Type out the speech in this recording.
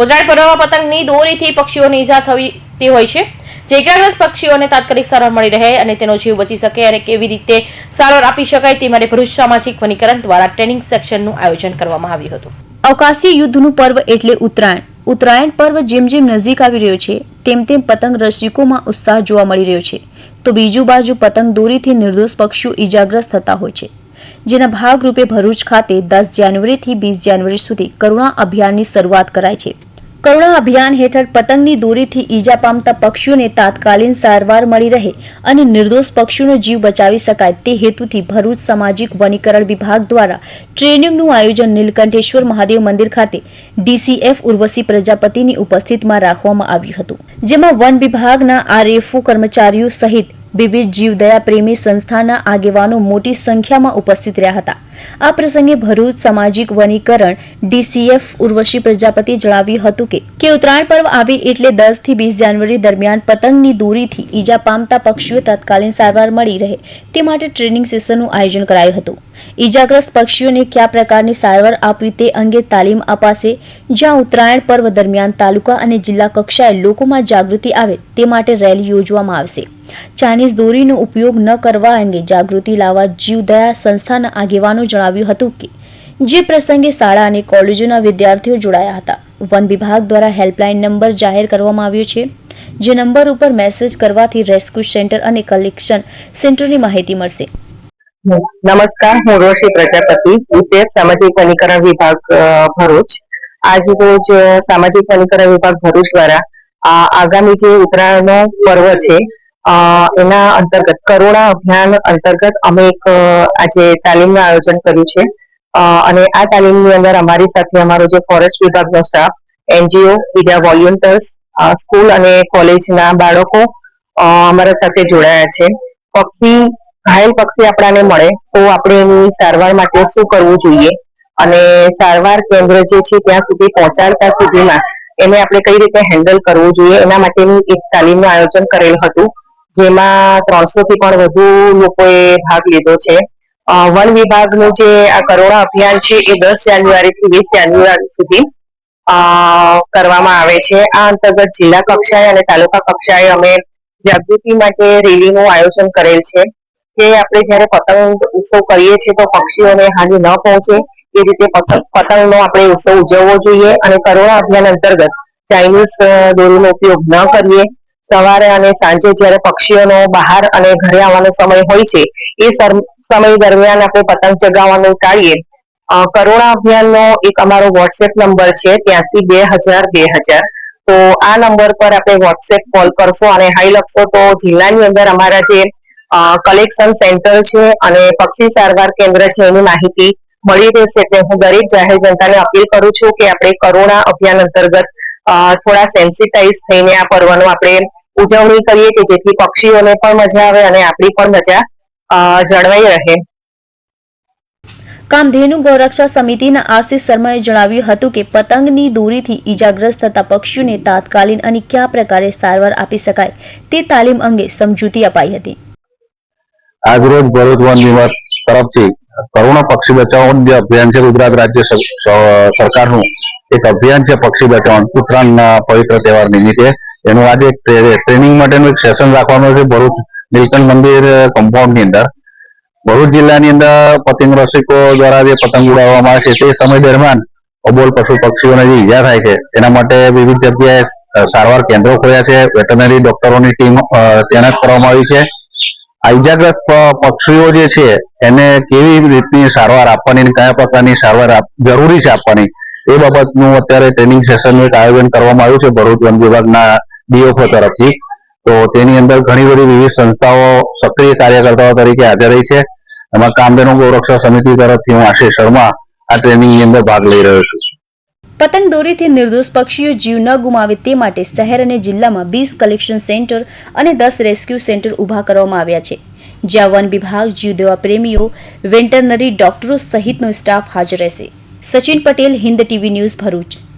ઉત્તરાયણ પર્વમાં પતંગની દોરીથી પક્ષીઓને ઈજા થતી હોય છે. જે ઇજાગ્રસ્ત પક્ષીઓને તાત્કાલિક સારવાર મળી રહે અને તેનો જીવ બચી શકે અને કેવી રીતે સારવાર આપી શકાય તે માટે ભરૂચ સામાજિક વનીકરણ દ્વારા ટ્રેનિંગ સેક્શનનું આયોજન કરવામાં આવ્યું હતું. અવકાશી યુદ્ધનું પર્વ એટલે ઉત્તરાયણ. ઉત્તરાયણ પર્વ જેમ જેમ નજીક આવી રહ્યો છે, તેમ તેમ પતંગ રસિકોમાં ઉત્સાહ જોવા મળી રહ્યો છે. તો બીજું બાજુ પતંગ દોરીથી નિર્દોષ પક્ષીઓ ઇજાગ્રસ્ત થતા હોય છે. જેના ભાગરૂપે ભરૂચ ખાતે દસ જાન્યુઆરીથી વીસ જાન્યુઆરી સુધી કરુણા અભિયાનની શરૂઆત કરાય છે. કરુણા અભિયાન હેઠળ પતંગની દોરીથી ઈજા પામતા પક્ષીઓને તાત્કાલિક સારવાર મળી રહે અને નિર્દોષ પક્ષીઓનો જીવ બચાવી શકાય તે હેતુથી ભરૂચ સામાજિક વનીકરણ વિભાગ દ્વારા ટ્રેનિંગનું આયોજન નીલકંઠેશ્વર મહાદેવ મંદિર ખાતે ડીસીએફ ઉર્વશી પ્રજાપતિની ઉપસ્થિતિમાં રાખવામાં આવ્યું હતું, જેમાં વન વિભાગના આરએફઓ કર્મચારીઓ સહિત વિવિધ જીવદયા પ્રેમી સંસ્થાના આગેવાનો મોટી સંખ્યામાં ઉપસ્થિત રહ્યા હતા. આ પ્રસંગે ભરૂચ સામાજિક વનીકરણ ડીસીએફ ઉર્વશી પ્રજાપતિ જણાવ્યું હતું કે ઉત્તરાયણ પર્વ આવે એટલે દસથી વીસ જાન્યુઆરી દરમિયાન પતંગની દોરીથી ઈજા પામતા પક્ષીઓ તત્કાલીન સારવાર મળી રહે તે માટે ટ્રેનિંગ સેશનનું આયોજન કરાયું હતું. ઈજાગ્રસ્ત પક્ષીઓને કયા પ્રકારની સારવાર આપવી તે અંગે તાલીમ અપાશે. જ્યાં ઉત્તરાયણ પર્વ દરમિયાન તાલુકા અને જિલ્લા કક્ષાએ લોકોમાં જાગૃતિ આવે તે માટે રેલી યોજવામાં આવશે. ચાઇનીઝ દોરીનો ઉપયોગ ન કરવા અંગે જાગૃતિ લાવવા જીવદયા સંસ્થાના આગેવાનો જણાવ્યું હતું કે, જે પ્રસંગે શાળા અને કોલેજોના વિદ્યાર્થીઓ જોડાયા હતા. વન વિભાગ દ્વારા હેલ્પલાઇન નંબર જાહેર કરવામાં આવ્યો છે, જે નંબર ઉપર મેસેજ કરવાથી રેસ્ક્યુ સેન્ટર અને કલેક્શન સેન્ટરની માહિતી મળશે. નમસ્કાર, હું રોશી પ્રજાપતિ વિશેષ સામાજિક વનીકરણ વિભાગ ભરૂચ. આજ રોજ સામાજિક વનીકરણ વિભાગ ભરૂચ દ્વારા આગામી જે ઉત્તરાયણનો પર્વ છે એના અંતર્ગત કરોડા અભિયાન અંતર્ગત અમે એક આજે તાલીમનું આયોજન કર્યું છે. અને આ તાલીમની અંદર અમારી સાથે અમારો જે ફોરેસ્ટ વિભાગનો સ્ટાફ એનજીઓ, બીજા વોલ્યુન્ટર્સ સ્કૂલ અને કોલેજના બાળકો અમારા સાથે જોડાયા છે. પક્ષી, ઘાયલ પક્ષી આપણાને મળે તો આપણે એની સારવાર માટે શું કરવું જોઈએ? અને સારવાર કેન્દ્ર જે છે ત્યાં સુધી પહોંચાડતા સુધીમાં એને આપણે કઈ રીતે હેન્ડલ કરવું જોઈએ? એના માટેની એક તાલીમનું આયોજન કરેલ હતું. જેમાં ત્રણસો થી પણ વધુ લોકોએ ભાગ લીધો છે. વન વિભાગનું જે આ કરોડા અભિયાન છે એ દસ જાન્યુઆરી થી વીસ જાન્યુઆરી સુધી કરવામાં આવે છે. આ અંતર્ગત જિલ્લા કક્ષાએ અને તાલુકા કક્ષાએ અમે જાગૃતિ માટે રેલીનું આયોજન કરેલ છે. કે આપણે જ્યારે પતંગ ઉત્સવ કરીએ છીએ તો પક્ષીઓને હાનિ ન પહોંચે. એ રીતે પતંગ, પતંગનો આપણે ઉત્સવ ઉજવવો જોઈએ અને કરોડા અભિયાન અંતર્ગત ચાઇનીઝ દોરીનો ઉપયોગ ન કરીએ. સવારે અને સાંજે જ્યારે પક્ષીઓનો બહાર અને ઘરે આવવાનો સમય હોય છે, એ સમય દરમિયાન આપણે પતંગ ચગાવવાનું ટાળીએ. કરુણા અભિયાનનો એક અમારો વોટ્સએપ નંબર છે, ત્યાંથી બે હજાર બે હજાર. તો આ નંબર પર આપણે વોટ્સએપ કોલ કરશો અને હાઈ લખશો તો જિલ્લાની અંદર અમારા જે કલેક્શન સેન્ટર છે અને પક્ષી સારવાર કેન્દ્ર છે એની માહિતી મળી રહેશે. એટલે હું દરેક જાહેર જનતાને અપીલ કરું છું કે આપણે કરુણા અભિયાન અંતર્ગત થોડા સેન્સિટાઇઝ થઈને આ પર્વનો આપણે ઉજવણી કરીએ કે જેથી પક્ષીઓને પણ મજા આવે અને આપણી પણ મજા જળવાઈ રહે. કામધેનુ ગૌરક્ષા સમિતિના આશિષ શર્માએ જણાવ્યું હતું કે પતંગની દોરીથી ઈજાગ્રસ્ત થતા પક્ષીઓને તાત્કાલિન અને કયા પ્રકારે સારવાર આપી શકાય તે તાલીમ અંગે સમજૂતી અપાઈ હતી. આજરોજ ભરૂચ વન વિભાગ તરફથી કરુણા પક્ષી બચાવવાનું જે અભિયાન છે ગુજરાત રાજ્ય સરકારનું એક અભિયાન છે પક્ષી બચાવવાનું ઉત્તરાયણના પવિત્ર તહેવાર નિમિત્તે એનું આજે ટ્રેનિંગ માટેનું એક સેશન રાખવાનું છે ભરૂચ નીલકંઠ મંદિર કમ્પાઉન્ડની અંદર. ભરૂચ જિલ્લાની અંદર પતંગ રસિકો દ્વારા જે પતંગ ઉડાવવામાં આવે છે તે સમય દરમિયાન અબોલ પશુ પક્ષીઓને જે ઈજા થાય છે, એના માટે વિવિધ જગ્યાએ સારવાર કેન્દ્રો ખોલ્યા છે. વેટરનરી ડોક્ટરોની ટીમ તૈનાત કરવામાં આવી છે. આ ઈજાગ્રસ્ત પક્ષીઓ જે છે, એને કેવી રીતની સારવાર આપવાની કયા પ્રકારની સારવાર જરૂરી છે આપવાની, એ બાબતનું અત્યારે ટ્રેનિંગ સેશનનું એક આયોજન કરવામાં આવ્યું છે ભરૂચ વન વિભાગના ડીઓફઓ તરફથી. તો તેની અંદર ઘણી બધી વિવિધ સંસ્થાઓ સક્રિય કાર્યકર્તાઓ તરીકે હાજર રહી છે. એમાં કામધેનુ ગૌરક્ષા સમિતિ તરફથી હું આશીષ શર્મા આ ટ્રેનિંગની અંદર ભાગ લઈ રહ્યો છું. પતંગ દોરીથી નિર્દોષ પક્ષીઓ જીવ ન ગુમાવે તે માટે શહેર અને જિલ્લામાં વીસ કલેક્શન સેન્ટર અને દસ રેસ્ક્યુ સેન્ટર ઊભા કરવામાં આવ્યા છે. જ્યાં વન વિભાગ જીવદયા પ્રેમીઓ વેન્ટરનરી ડોક્ટરો સહિતનો સ્ટાફ હાજર રહેશે. Sachin Patel, Hind TV news Bharuch.